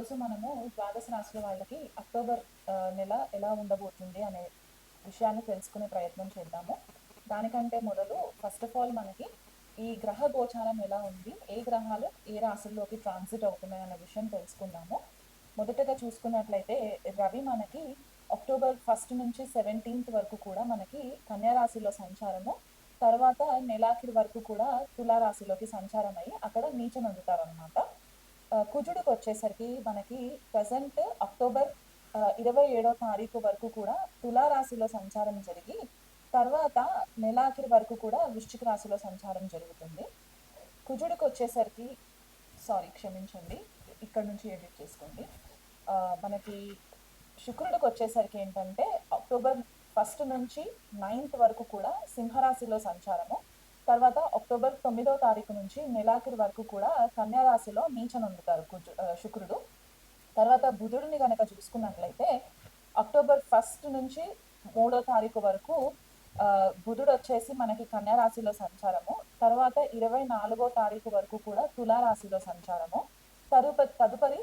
ఈరోజు మనము ద్వాదశ రాశుల వాళ్ళకి అక్టోబర్ నెల ఎలా ఉండబోతుంది అనే విషయాన్ని తెలుసుకునే ప్రయత్నం చేద్దాము. దానికంటే మొదలు ఫస్ట్ ఆఫ్ ఆల్ మనకి ఈ గ్రహ గోచారం ఎలా ఉంది ఏ గ్రహాలు ఏ రాశుల్లోకి ట్రాన్సిట్ అవుతున్నాయి అనే విషయం తెలుసుకుందాము. మొదటగా చూసుకున్నట్లయితే రవి మనకి అక్టోబర్ ఫస్ట్ నుంచి సెవెంటీన్త్ వరకు కూడా మనకి కన్యా రాశిలో సంచారము. తర్వాత నెలాఖరి వరకు కూడా తులారాశిలోకి సంచారం అయ్యి అక్కడ నీచనందుతారు అందుతారనమాట కుజుడికి వచ్చేసరికి మనకి ప్రజెంట్ అక్టోబర్ ఇరవై ఏడో తారీఖు వరకు కూడా తులారాశిలో సంచారం జరిగి తర్వాత నెలాఖరి వరకు కూడా వృశ్చిక రాశిలో సంచారం జరుగుతుంది. కుజుడికి వచ్చేసరికి సారీ క్షమించండి ఇక్కడ నుంచి ఎడిట్ చేసుకోండి. మనకి శుక్రుడికి వచ్చేసరికి ఏంటంటే అక్టోబర్ ఫస్ట్ నుంచి నైన్త్ వరకు కూడా సింహరాశిలో సంచారము. తర్వాత అక్టోబర్ తొమ్మిదో తారీఖు నుంచి నెలాఖరి వరకు కూడా కన్యారాశిలో రాశిలో నీచనొందుతారు శుక్రుడు. తర్వాత బుధుడిని కనుక చూసుకున్నట్లయితే అక్టోబర్ ఫస్ట్ నుంచి మూడో తారీఖు వరకు బుధుడు వచ్చేసి మనకి కన్యారాశిలో సంచారము. తర్వాత ఇరవై నాలుగో తారీఖు వరకు కూడా తులారాశిలో సంచారము. తదుప తదుపరి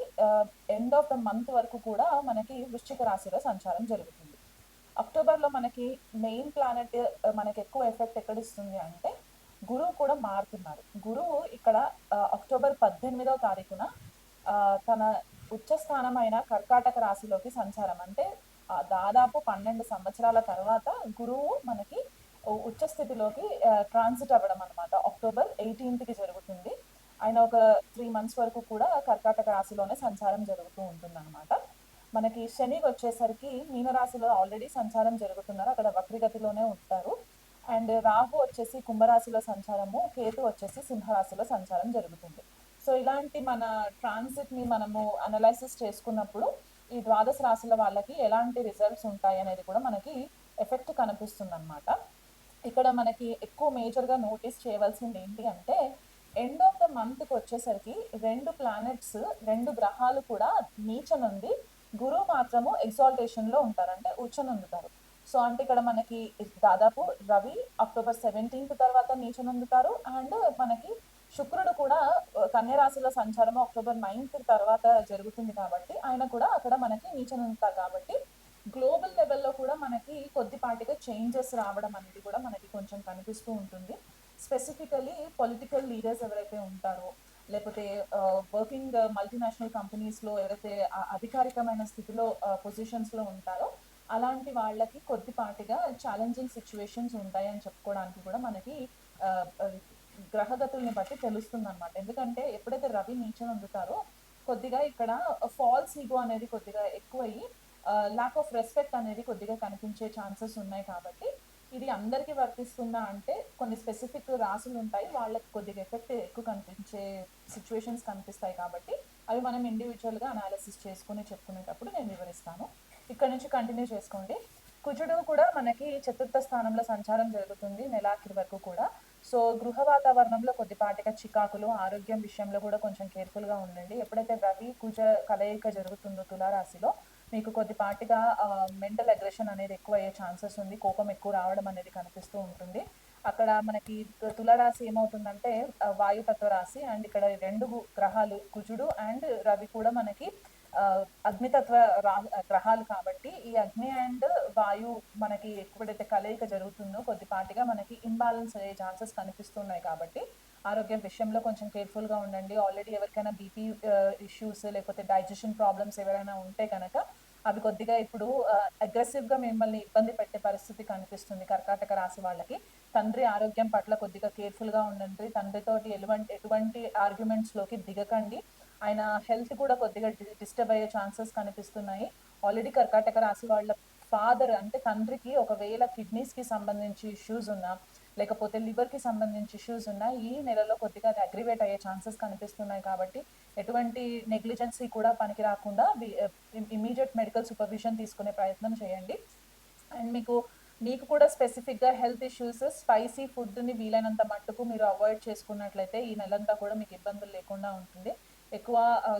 ఎండ్ ఆఫ్ ద మంత్ వరకు కూడా మనకి వృశ్చిక రాశిలో సంచారం జరుగుతుంది. అక్టోబర్లో మనకి మెయిన్ ప్లానెట్ మనకి ఎక్కువ ఎఫెక్ట్ ఎక్కడ ఇస్తుంది అంటే గురువు కూడా మారుతున్నారు. గురువు ఇక్కడ అక్టోబర్ పద్దెనిమిదవ తారీఖున తన ఉచ్చ స్థానమైన కర్కాటక రాశిలోకి సంచారం. అంటే దాదాపు పన్నెండు సంవత్సరాల తర్వాత గురువు మనకి ఉచ్చ స్థితిలోకి ట్రాన్సిట్ అవ్వడం అనమాట అక్టోబర్ ఎయిటీన్త్కి జరుగుతుంది. ఆయన ఒక త్రీ మంత్స్ వరకు కూడా కర్కాటక రాశిలోనే సంచారం జరుగుతూ ఉంటుంది అనమాట మనకి శని వచ్చేసరికి మీనరాశిలో ఆల్రెడీ సంచారం జరుగుతున్నారు. అక్కడ వక్రిగతిలోనే ఉంటారు. అండ్ రాహు వచ్చేసి కుంభరాశిలో సంచారము కేతు వచ్చేసి సింహరాశిలో సంచారం జరుగుతుంది. సో ఇలాంటి మన ట్రాన్సిట్ని మనము అనలైసిస్ చేసుకున్నప్పుడు ఈ ద్వాదశ రాశుల వాళ్ళకి ఎలాంటి రిజల్ట్స్ ఉంటాయి అనేది కూడా మనకి ఎఫెక్ట్ కనిపిస్తుంది అనమాట ఇక్కడ మనకి ఎక్కువ మేజర్గా నోటీస్ చేయవలసింది ఏంటి అంటే ఎండ్ ఆఫ్ ద మంత్కి వచ్చేసరికి రెండు ప్లానెట్స్ రెండు గ్రహాలు కూడా నీచనుంది గురువు మాత్రము ఎగ్జాల్టేషన్లో ఉంటారు. అంటే ఉచ్చనుందుతారు సో అంటే ఇక్కడ మనకి దాదాపు రవి అక్టోబర్ సెవెంటీన్త్ తర్వాత నీచనుందుతారు. అండ్ మనకి శుక్రుడు కూడా కన్యరాశిలో సంచారం సంచారము అక్టోబర్ నైన్త్ తర్వాత జరుగుతుంది కాబట్టి ఆయన కూడా అక్కడ మనకి నీచనుందుతారు కాబట్టి గ్లోబల్ లెవెల్లో కూడా మనకి కొద్దిపాటిగా చేంజెస్ రావడం అనేది కూడా మనకి కొంచెం కనిపిస్తూ ఉంటుంది. స్పెసిఫికలీ పొలిటికల్ లీడర్స్ ఎవరైతే ఉంటారో లేకపోతే వర్కింగ్ మల్టీనేషనల్ కంపెనీస్లో ఎవరైతే అధికారికమైన స్థితిలో పొజిషన్స్లో ఉంటారో అలాంటి వాళ్ళకి కొద్దిపాటిగా ఛాలెంజింగ్ సిచ్యువేషన్స్ ఉంటాయి అని చెప్పుకోవడానికి కూడా మనకి గ్రహగతుల్ని బట్టి తెలుస్తుంది అనమాట ఎందుకంటే ఎప్పుడైతే రవి నీచం అందుతారో కొద్దిగా ఇక్కడ ఫాల్స్ ఈగో అనేది కొద్దిగా ఎక్కువయ్యి ల్యాక్ ఆఫ్ రెస్పెక్ట్ అనేది కొద్దిగా కనిపించే ఛాన్సెస్ ఉన్నాయి కాబట్టి ఇది అందరికీ వర్తిస్తుందా అంటే కొన్ని స్పెసిఫిక్ రాసులు ఉంటాయి వాళ్ళకి కొద్దిగా ఎఫెక్ట్ ఎక్కువ కనిపించే సిచ్యువేషన్స్ కనిపిస్తాయి కాబట్టి అవి మనం ఇండివిజువల్గా అనాలిసిస్ చేసుకుని చెప్పుకునేటప్పుడు నేను వివరిస్తాను. ఇక్కడ నుంచి కంటిన్యూ చేసుకోండి. కుజుడు కూడా మనకి చతుర్థ స్థానంలో సంచారం జరుగుతుంది నెలాఖరి వరకు కూడా. సో గృహ వాతావరణంలో కొద్దిపాటిగా చికాకులు ఆరోగ్యం విషయంలో కూడా కొంచెం కేర్ఫుల్గా ఉండండి. ఎప్పుడైతే రవి కుజ కలయిక జరుగుతుందో తులారాశిలో మీకు కొద్దిపాటిగా మెంటల్ అగ్రెషన్ అనేది ఎక్కువ అయ్యే ఛాన్సెస్ ఉంది. కోపం ఎక్కువ రావడం అనేది కనిపిస్తూ ఉంటుంది. అక్కడ మనకి తులరాశి తులారాశి ఏమవుతుందంటే వాయుతత్వ రాశి అండ్ ఇక్కడ రెండు గ్రహాలు కుజుడు అండ్ రవి కూడా మనకి అగ్నితత్వ రా గ్రహాలు కాబట్టి ఈ అగ్ని అండ్ వాయు మనకి ఎప్పుడైతే కలయిక జరుగుతుందో కొద్దిపాటిగా మనకి ఇంబ్యాలెన్స్ అయ్యే ఛాన్సెస్ కనిపిస్తున్నాయి కాబట్టి ఆరోగ్యం విషయంలో కొంచెం కేర్ఫుల్గా ఉండండి. ఆల్రెడీ ఎవరికైనా బీపీ ఇష్యూస్ లేకపోతే డైజెషన్ ప్రాబ్లమ్స్ ఎవరైనా ఉంటే కనుక అవి కొద్దిగా ఇప్పుడు అగ్రెసివ్గా మిమ్మల్ని ఇబ్బంది పెట్టే పరిస్థితి కనిపిస్తుంది కర్కాటక రాశి వాళ్ళకి. తండ్రి ఆరోగ్యం పట్ల కొద్దిగా కేర్ఫుల్గా ఉండండి. తండ్రితోటి ఎటువంటి ఎటువంటి ఆర్గ్యుమెంట్స్లోకి దిగకండి. ఆయన హెల్త్ కూడా కొద్దిగా డిస్టర్బ్ అయ్యే ఛాన్సెస్ కనిపిస్తున్నాయి. ఆల్రెడీ కర్కాటక రాశి వాళ్ళ ఫాదర్ అంటే తండ్రికి ఒకవేళ కిడ్నీస్కి సంబంధించి ఇష్యూస్ ఉన్నా లేకపోతే లివర్కి సంబంధించి ఇష్యూస్ ఉన్నా ఈ నెలలో కొద్దిగా అది అగ్రివేట్ అయ్యే ఛాన్సెస్ కనిపిస్తున్నాయి కాబట్టి ఎటువంటి నెగ్లిజెన్సీ కూడా పనికి రాకుండా ఇమీడియట్ మెడికల్ సూపర్విజన్ తీసుకునే ప్రయత్నం చేయండి. అండ్ మీకు మీకు కూడా స్పెసిఫిక్గా హెల్త్ ఇష్యూస్ స్పైసీ ఫుడ్ని వీలైనంత మట్టుకు మీరు అవాయిడ్ చేసుకున్నట్లయితే ఈ నెలంతా కూడా మీకు ఇబ్బందులు లేకుండా ఉంటుంది. ఎక్కువ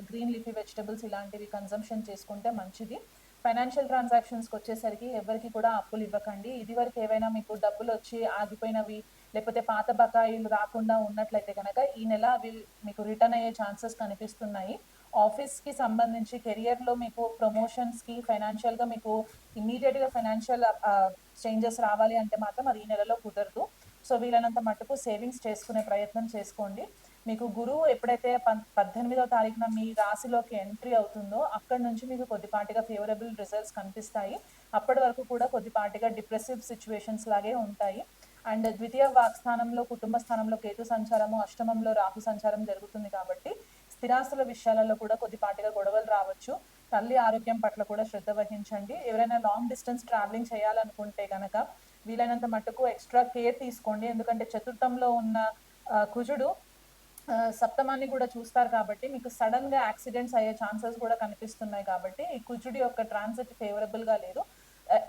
గ్రీన్ లీఫీ వెజిటబుల్స్ ఇలాంటివి కన్సంప్షన్ చేసుకుంటే మంచిది. ఫైనాన్షియల్ ట్రాన్సాక్షన్స్కి వచ్చేసరికి ఎవరికి కూడా అప్పులు ఇవ్వకండి. ఇది వరకు ఏవైనా మీకు డబ్బులు వచ్చి ఆగిపోయినవి లేకపోతే పాత బకాయిలు రాకుండా ఉన్నట్లయితే కనుక ఈ నెల అవి మీకు రిటర్న్ అయ్యే ఛాన్సెస్ కనిపిస్తున్నాయి. ఆఫీస్కి సంబంధించి కెరియర్లో మీకు ప్రమోషన్స్కి ఫైనాన్షియల్గా మీకు ఇమీడియట్గా ఫైనాన్షియల్ చేంజెస్ రావాలి అంటే మాత్రం అది ఈ నెలలో కుదరదు. సో వీలైనంత మటుకు సేవింగ్స్ చేసుకునే ప్రయత్నం చేసుకోండి. మీకు గురువు ఎప్పుడైతే పం పద్దెనిమిదో తారీఖున మీ రాశిలోకి ఎంట్రీ అవుతుందో అక్కడ నుంచి మీకు కొద్దిపాటిగా ఫేవరబుల్ రిజల్ట్స్ కనిపిస్తాయి. అప్పటి వరకు కూడా కొద్దిపాటిగా డిప్రెసివ్ సిచ్యువేషన్స్ లాగే ఉంటాయి. అండ్ ద్వితీయ వాక్స్థానంలో కుటుంబ స్థానంలో కేతు సంచారము అష్టమంలో రాహు సంచారం జరుగుతుంది కాబట్టి స్థిరాస్తుల విషయాలలో కూడా కొద్దిపాటిగా గొడవలు రావచ్చు. తల్లి ఆరోగ్యం పట్ల కూడా శ్రద్ధ వహించండి. ఎవరైనా లాంగ్ డిస్టెన్స్ ట్రావెలింగ్ చేయాలనుకుంటే కనుక వీలైనంత మట్టుకు ఎక్స్ట్రా కేర్ తీసుకోండి. ఎందుకంటే చతుర్థంలో ఉన్న కుజుడు సప్తమాన్ని కూడా చూస్తారు కాబట్టి మీకు సడన్గా యాక్సిడెంట్స్ అయ్యే ఛాన్సెస్ కూడా కనిపిస్తున్నాయి కాబట్టి కుజుడి యొక్క ట్రాన్సిట్ ఫేవరబుల్గా లేదు.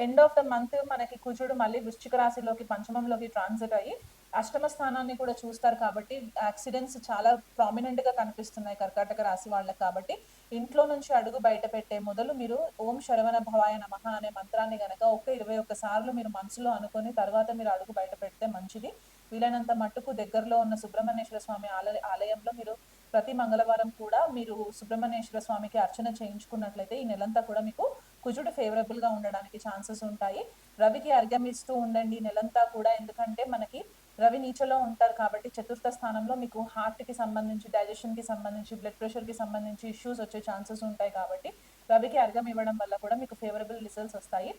ఎండ్ ఆఫ్ ద మంత్ మనకి కుజుడు మళ్ళీ వృశ్చిక రాశిలోకి పంచమంలోకి ట్రాన్సిట్ అయ్యి అష్టమ స్థానాన్ని కూడా చూస్తారు కాబట్టి యాక్సిడెంట్స్ చాలా ప్రామినెంట్గా కనిపిస్తున్నాయి కర్కాటక రాశి వాళ్ళకి కాబట్టి ఇంట్లో నుంచి అడుగు బయట పెట్టే మొదలు మీరు ఓం శరవణ భవాయ నమః అనే మంత్రాన్ని గనక ఒక ఇరవై ఒక్క సార్లు మీరు మనసులో అనుకొని తర్వాత మీరు అడుగు బయట పెడితే మంచిది. వీలైనంత మట్టుకు దగ్గరలో ఉన్న సుబ్రహ్మణ్యేశ్వర స్వామి ఆలయ ఆలయంలో మీరు ప్రతి మంగళవారం కూడా మీరు సుబ్రహ్మణ్యేశ్వర స్వామికి అర్చన చేయించుకున్నట్లయితే ఈ నెలంతా కూడా మీకు కుజుడు ఫేవరబుల్గా ఉండడానికి ఛాన్సెస్ ఉంటాయి. రవికి అర్ఘ్యం ఇస్తూ ఉండండి నెలంతా కూడా. ఎందుకంటే మనకి రవి నీచలో ఉంటారు కాబట్టి చతుర్థ స్థానంలో మీకు హార్ట్కి సంబంధించి డైజెషన్కి సంబంధించి బ్లడ్ ప్రెషర్కి సంబంధించి ఇష్యూస్ వచ్చే ఛాన్సెస్ ఉంటాయి కాబట్టి రవికి అర్ఘం ఇవ్వడం వల్ల కూడా మీకు ఫేవరబుల్ రిజల్ట్స్ వస్తాయి.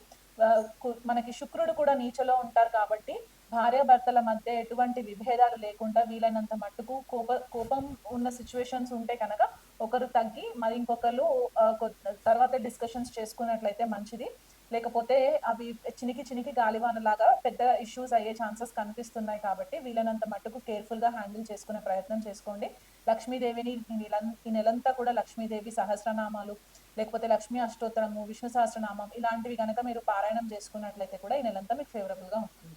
మనకి శుక్రుడు కూడా నీచలో ఉంటారు కాబట్టి భార్యాభర్తల మధ్య ఎటువంటి విభేదాలు లేకుండా వీలైనంత మట్టుకు కోప కోపం ఉన్న సిచ్యువేషన్స్ ఉంటే కనుక ఒకరు తగ్గి మరి ఇంకొకరు తర్వాత డిస్కషన్స్ చేసుకున్నట్లయితే మంచిది. లేకపోతే అవి చినికి చినికి గాలివానలాగా పెద్ద ఇష్యూస్ అయ్యే ఛాన్సెస్ కనిపిస్తున్నాయి కాబట్టి వీలైనంత మట్టుకు కేర్ఫుల్గా హ్యాండిల్ చేసుకునే ప్రయత్నం చేసుకోండి. లక్ష్మీదేవిని ఈ నెలంతా కూడా లక్ష్మీదేవి సహస్రనామాలు లేకపోతే లక్ష్మీ అష్టోత్తరము విష్ణు సహస్రనామం ఇలాంటివి కనుక మీరు పారాయణం చేసుకున్నట్లయితే కూడా ఈ నెలంతా మీకు ఫేవరబుల్గా ఉంటుంది.